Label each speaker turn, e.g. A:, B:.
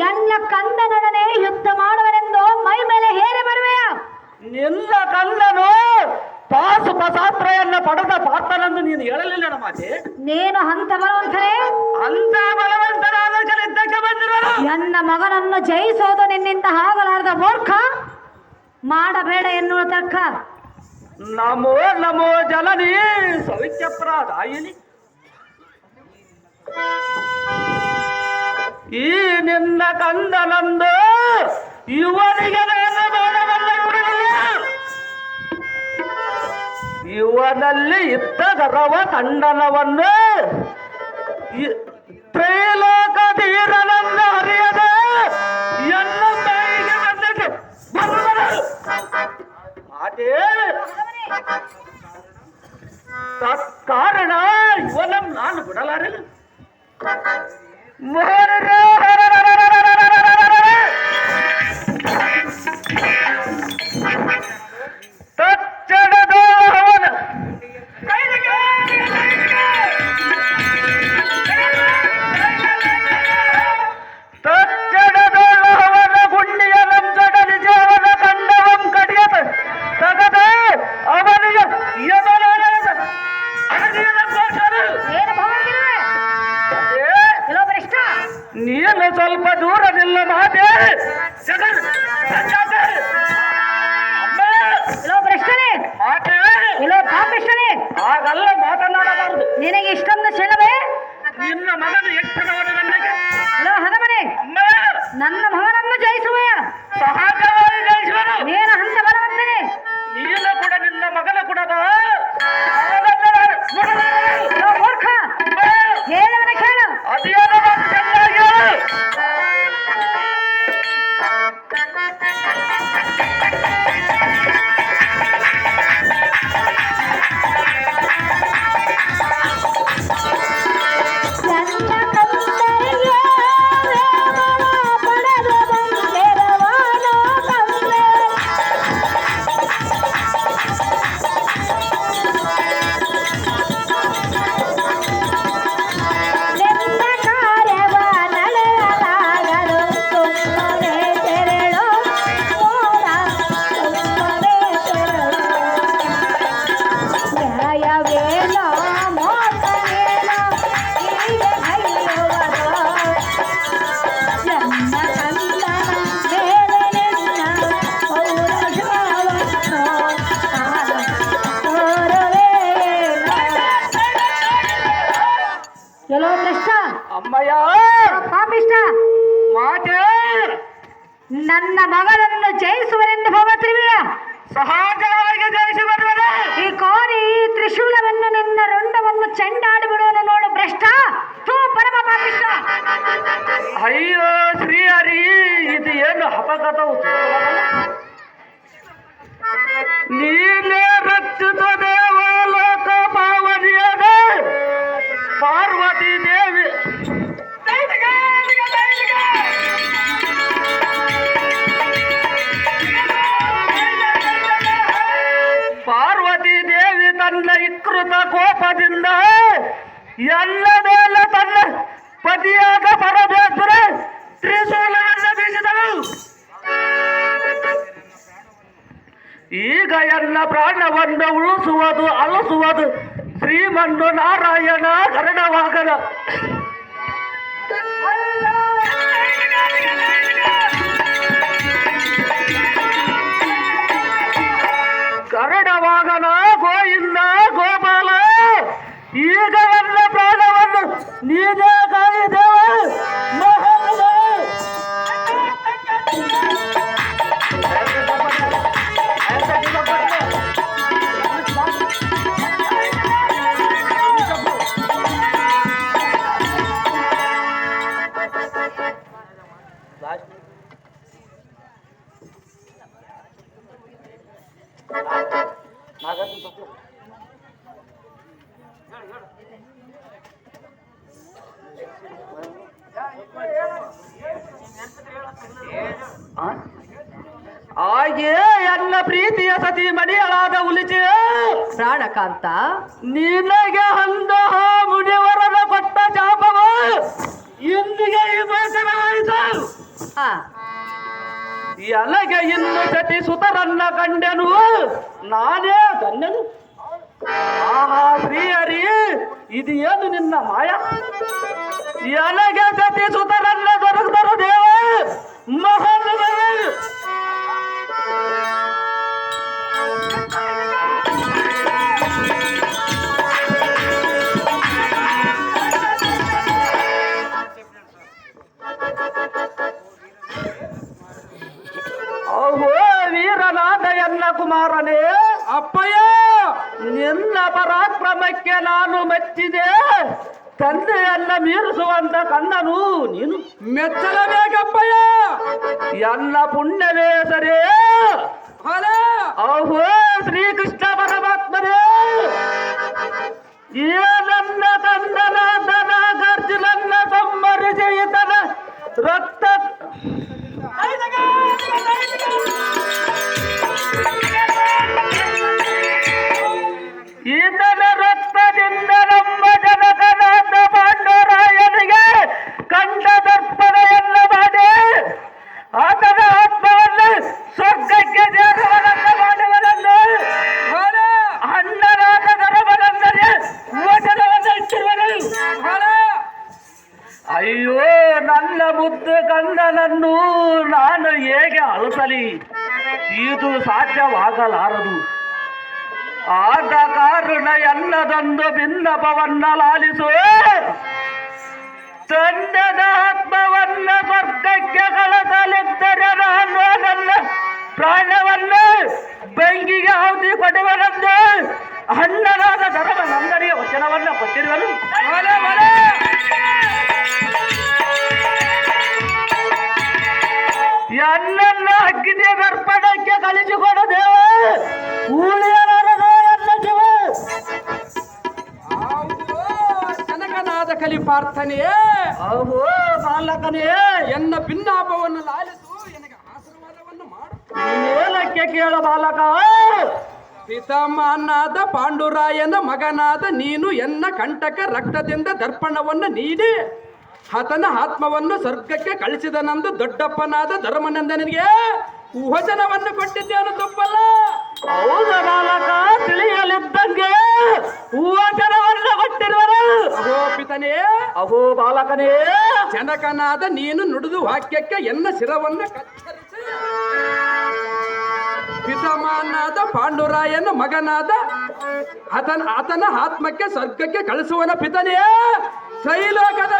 A: ಎನ್ನ ಕಂದನೊಡನೆ ಯುದ್ಧ ಮಾಡುವನೆಂದು ಮೈ ಮೇಲೆ ಹೇರಿ ಬರುವೆಯ?
B: ನಿನ್ನ ಕಂದನು ಪಾಸು ಪಸಾತ್ರೆಯನ್ನ ಪಡೆದ ಪಾತ್ರನೆಂದು ನೀನು ಹೇಳಲಿಲ್ಲ ಮಾತೆ.
A: ನೀನು ಹಂತ ಬಲವಂತನೇ?
B: ಅಂತ ಬಲವಂತನಾದ ಇದ್ದಕ್ಕೆ
A: ಎನ್ನ ಮಗನನ್ನು ಜಯಿಸೋದು ನಿನ್ನಿಂದ ಆಗಲಾರದ ಮೂರ್ಖ? ಮಾಡಬೇಡ ಎನ್ನುವ ತರ್ಕ.
B: ನಮೋ ನಮೋ ಜಲನಿ ಸೌಖ್ಯಪ್ರಾದಾಯಿನಿ ಈ ನಿನ್ನ ಕಂದನಂದು ಗುರುವಿಲ್ಲ. ಇವನಲ್ಲಿ ಇದ್ದ ಗರವ ಖಂಡನವನ್ನು ತ್ರೈಲೋಕ ಧೀರನನ್ನು ಅರಿಯದ ಎಲ್ಲ ತಾಯಿಗೆ ಬಂದಿದೆ. ಅದೇ ಕಾರಣ ಇವನನ್ನು ನಾನು ಬಿಡಲಾರಿಲ್ಲ ನೀನು ಸ್ವಲ್ಪ ದೂರ ನಿಲ್ಲ ಮಾತೆ. ಹಾಗಲ್ಲ ಮಾತನಾಡಬಾರದು.
A: ನಿನಗೆ ಇಷ್ಟೊಂದು ಕ್ಷಣವೇ
B: ನಿನ್ನ ಮಗನು
A: ಎಷ್ಟು
B: ಅಮ್ಮ.
A: ನನ್ನ ಮಗನನ್ನು ಎಲ್ಲೋ ಕೃಷ್ಣ
B: ಅಮ್ಮಯ್ಯ
A: ಪಾಪಿಷ್ಟ
B: ಮಾತೆ
A: ನನ್ನ ಮಗನನ್ನು ಜಯಿಸುವನೆಂದು ಹೋಗುತ್ತಿರುವೆಯ
B: ಸಹಜವಾಗಿ ಜಯಿಸಿ ಬರುವನು
A: ಈ ಕೋರಿ ತ್ರಿಶೂಲವನ್ನು ನಿನ್ನ ರೊಂಡವನ್ನು ಚೆಂಡಾಡಿ ಬಿಡುವನು ನೋಡು ಭ್ರಷ್ಟ. ತೂ ಪರಮ ಪಾಪಿಷ್ಟ.
B: ಅಯ್ಯೋ ಶ್ರೀ ಹರಿ ಇದು ಏನು ಹಪಗತವು ನೀನೇ ರಕ್ಷಿತ ಕೋಪದಿಂದ ಎಲ್ಲದೆಲ್ಲ ತನ್ನ ಪತಿಯಾದ ಪರಮೇಶ್ವರ, ತ್ರಿಶೂಲವನ್ನು ಬೀಸಿದಳು. ಈಗ ಎಲ್ಲ ಪ್ರಾಣವನ್ನು ಉಳಿಸುವುದು ಅಳಿಸುವುದು ಶ್ರೀಮಂದು ನಾರಾಯಣ ಕರಣವಾಗನ. ಕರಡವಾಗನ ಗೋಯಿಂದ ಗೋಪಾಲ ಈಗ ಎಲ್ಲ ಪ್ರಾಣವನ್ನು ನೀನೇ ಹಾಗೆ ಎನ್ನ ಪ್ರೀತಿಯ ಸತಿ ಮಡಿಯಳಾದ ಉಲಿಚೆ
A: ಪ್ರಾಣಕಾಂತ.
B: ನಿನಗೆ ಅಂದ ಮುನಿವರನ ಕೊಟ್ಟ ಶಾಪವ ಇಂದಿಗೆ ವಿಮೋಚನವಾಯಿತು
A: ಹಾ.
B: ಎಲಗೆ ಇನ್ನು ಸತಿ ಸುತರನ್ನ ಕಂಡೆನು. ನಾನೇ ಗಂಡನು. ಆಹಾ ಶ್ರೀಹರಿ ಇದು ಏನು ನಿನ್ನ ಮಾಯ? ಎಲಗೆ ಸತಿ ಸುತರನ್ನ ದೊರಕದರು ದೇವ. ಮಹಾನುಭಾವ ಕುಮಾರನೇ. ಅಪ್ಪಯ್ಯ! ನಿನ್ನ ಪರಾಕ್ರಮಕ್ಕೆ ನಾನು ಮೆಚ್ಚಿದೆ. ತಂದೆಯನ್ನ ಮೀರಿಸುವಂತ ಕಣ್ಣನು ನೀನು. ಮೆಚ್ಚಲಬೇಕಪ್ಪಯ್ಯ ಎಲ್ಲ ಪುಣ್ಯವೇ ಸರೇ ಅಹೋ ಶ್ರೀಕೃಷ್ಣ ಪರಮಾತ್ಮನೇ. ಅಯ್ಯೋ, ನನ್ನ ಮುದ್ದು ಕಂದನನ್ನು ನಾನು ಹೇಗೆ ಅಳಿಸಲಿ? ಇದು ಸಾಧ್ಯವಾಗಲಾರದು. ಆದ ಕಾರಣ ಎಲ್ಲದೊಂದು ಭಿನ್ನಪವನ್ನ ಲಾಲಿಸು ತಂಡದ ಆತ್ಮವನ್ನ ಸ್ವರ್ಗಕ್ಕೆ
C: ಜನಕನಾದ ಕಲಿಪಾರ್ಥನೆಯೇ
B: ಅಹೋ ಬಾಲಕನೇ
C: ಎನ್ನ ಭಿನ್ನಾಭವನ್ನು ಲಾಲಿಸು ನನಗೆ ಆಶೀರ್ವಾದವನ್ನು ಮಾಡು.
B: ಮೇಲಕ್ಕೆ ಕೇಳ ಬಾಲಕ.
C: ಪಿತಾಮಹನಾದ ಪಾಂಡುರಾಯನ ಮಗನಾದ ನೀನು ಎನ್ನ ಕಂಟಕ ರಕ್ತದಿಂದ ದರ್ಪಣವನ್ನು ನೀಡಿ ಆತನ ಆತ್ಮವನ್ನು ಸ್ವರ್ಗಕ್ಕೆ ಕಳಿಸಿದನಂದು ದೊಡ್ಡಪ್ಪನಾದ ಧರ್ಮನಂದನಿಗೆ ವಚನವನ್ನು ಕೊಟ್ಟಿದ್ದೇನು ತಪ್ಪಲ್ಲ?
B: ಹೌದ ಬಾಲಕ ತಿಳಿಯಲಿದ್ದಂಗೆ.
C: ಅಹೋ
B: ಬಾಲಕನೇ.
C: ಜನಕನಾದ ನೀನು ನುಡಿದು ವಾಕ್ಯಕ್ಕೆ ಎನ್ನ ಶಿರವನ್ನ ಪಿತಾಮಹನಾದ ಪಾಂಡುರಾಯನ ಮಗನಾದ ಆತನ ಆತನ ಆತ್ಮಕ್ಕೆ ಸ್ವರ್ಗಕ್ಕೆ ಕಳಿಸುವನ ಪಿತನೇ. ತ್ರೈಲೋಕದ